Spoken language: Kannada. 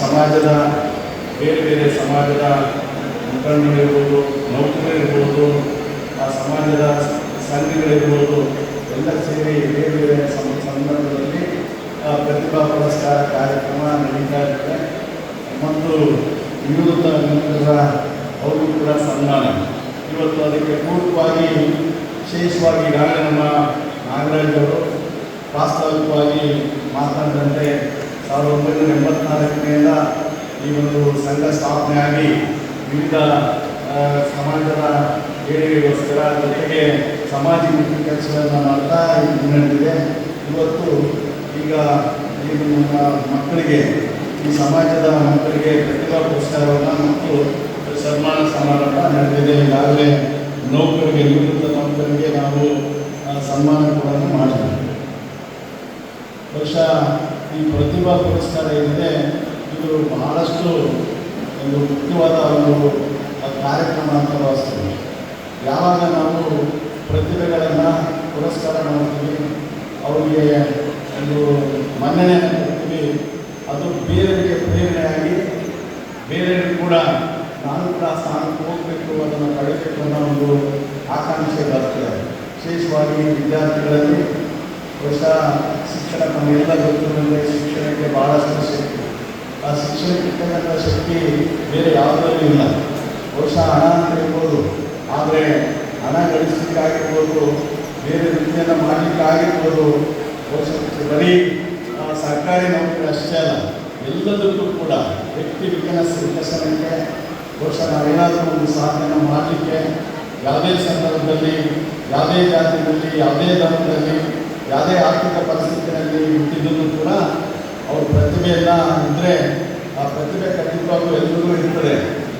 ಸಮಾಜದ, ಬೇರೆ ಬೇರೆ ಸಮಾಜದ ಮುಖಂಡರಿರ್ಬೋದು, ನೌಕರರಿರ್ಬೋದು, ಆ ಸಮಾಜದ ಸಂಘಗಳಿರ್ಬೋದು, ಎಲ್ಲ ಸೇರಿ ಬೇರೆ ಬೇರೆ ಸಂದರ್ಭದಲ್ಲಿ ಪ್ರತಿಭಾ ಪುರಸ್ಕಾರ ಕಾರ್ಯಕ್ರಮ ನಡೀತಾ ಇರ್ತದೆ. ಮತ್ತು ನಿವೃತ್ತ ನಿಂತರ ಅವರು ಕೂಡ ಸನ್ಮಾನ. ಇವತ್ತು ಅದಕ್ಕೆ ಪೂರ್ವವಾಗಿ ವಿಶೇಷವಾಗಿ ಈಗಾಗಲೇ ನಮ್ಮ ನಾಗರಾಜ್ ಅವರು ವಾಸ್ತವಿಕವಾಗಿ ಮಾತನಾಡಿದಂತೆ ಸಾವಿರದ ಒಂಬೈನೂರ ಎಂಬತ್ನಾಲ್ಕನೆಯಿಂದ ಈ ಒಂದು ಸಂಘ ಸ್ಥಾಪನೆಯಾಗಿ ವಿವಿಧ ಸಮಾಜದ ಏಳಿಗೆಗೋಸ್ಕರ ಜೊತೆಗೆ ಸಮಾಜಮುಖಿ ಕೆಲಸಗಳನ್ನು ಮಾಡ್ತಾ ಮುನ್ನಡೆದಿದೆ. ಇವತ್ತು ಈಗ ಈ ಮಕ್ಕಳಿಗೆ, ಈ ಸಮಾಜದ ಮಕ್ಕಳಿಗೆ ಪ್ರತಿಭಾ ಪುರಸ್ಕಾರವನ್ನು ಮತ್ತು ಸನ್ಮಾನ ಸಮಾರಂಭ ನಡೆದಿದೆ. ಈಗಾಗಲೇ ನೌಕರಿಗೆ, ನಿವೃತ್ತ ನೌಕರಿಗೆ ನಾವು ಸನ್ಮಾನ ಕೂಡ ಮಾಡಿದ್ದೀವಿ ಬಹುಶಃ ಈ ಪ್ರತಿಭಾ ಪುರಸ್ಕಾರ ಏನಿದೆ ಇದು ಬಹಳಷ್ಟು ಒಂದು ಮುಖ್ಯವಾದ ಒಂದು ಕಾರ್ಯಕ್ರಮ ಅಂತ ಭಾವಿಸ್ತೀವಿ. ಯಾವಾಗ ನಾವು ಪ್ರತಿಭೆಗಳನ್ನು ಪುರಸ್ಕಾರ ಮಾಡ್ತೀವಿ, ಅವರಿಗೆ ಒಂದು ಮನ್ನಣೆ ಕೊಡ್ತೀವಿ, ಅದು ಬೇರೆಯವರಿಗೆ ಪ್ರೇರಣೆಯಾಗಿ ಬೇರೆಯವರು ಕೂಡ ನಾನು ಕೂಡ ಸ್ಥಾನಕ್ಕೆ ಹೋಗಬೇಕು ಅದನ್ನು ಪಡೆಯಬೇಕು ಅನ್ನೋ ಒಂದು ಆಕಾಂಕ್ಷೆ ಬರ್ತದೆ ವಿಶೇಷವಾಗಿ ವಿದ್ಯಾರ್ಥಿಗಳಲ್ಲಿ ಶಿಕ್ಷಣ ನಮಗೆಲ್ಲ ಗೊತ್ತಿರುವಂತೆ ಶಿಕ್ಷಣಕ್ಕೆ ಬಹಳಷ್ಟು ಶಕ್ತಿ ಆ ಶಿಕ್ಷಣಕ್ಕಿರ್ತಕ್ಕಂಥ ಶಕ್ತಿ ಬೇರೆ ಯಾವುದರಲ್ಲೂ ಇಲ್ಲ. ಬಹುಶಃ ಹಣ ಅಂತ ಇರ್ಬೋದು ಆದರೆ ಹಣ ಗಳಿಸಲಿಕ್ಕಾಗಿರ್ಬೋದು, ಬೇರೆ ವೃತ್ತಿಯನ್ನು ಮಾಡಲಿಕ್ಕಾಗಿರ್ಬೋದು, ಬಹುಶಃ ಬರೀ ಸರ್ಕಾರಿ ನೌಕರಿ ಅಷ್ಟೇ ಅಲ್ಲ, ಎಲ್ಲದಕ್ಕೂ ಕೂಡ ವ್ಯಕ್ತಿ ವಿಕಸ ವಿಕಸನಕ್ಕೆ, ಬಹುಶಃ ನಾವೇನಾದರೂ ಒಂದು ಸಾಧನೆ ಮಾಡಲಿಕ್ಕೆ, ಯಾವುದೇ ಸಂದರ್ಭದಲ್ಲಿ, ಯಾವುದೇ ಜಾತಿಯಲ್ಲಿ, ಯಾವುದೇ ಧರ್ಮದಲ್ಲಿ ಯಾವುದೇ ಆರ್ಥಿಕ ಪರಿಸ್ಥಿತಿಯಲ್ಲಿ ಹುಟ್ಟಿದ್ರು ಕೂಡ ಅವ್ರ ಪ್ರತಿಭೆಯೆಲ್ಲ ಇದ್ದರೆ ಆ ಪ್ರತಿಭೆ ಖಂಡಿತವಾಗ್ಲೂ ಎಲ್ಲರಿಗೂ ಇರ್ತದೆ.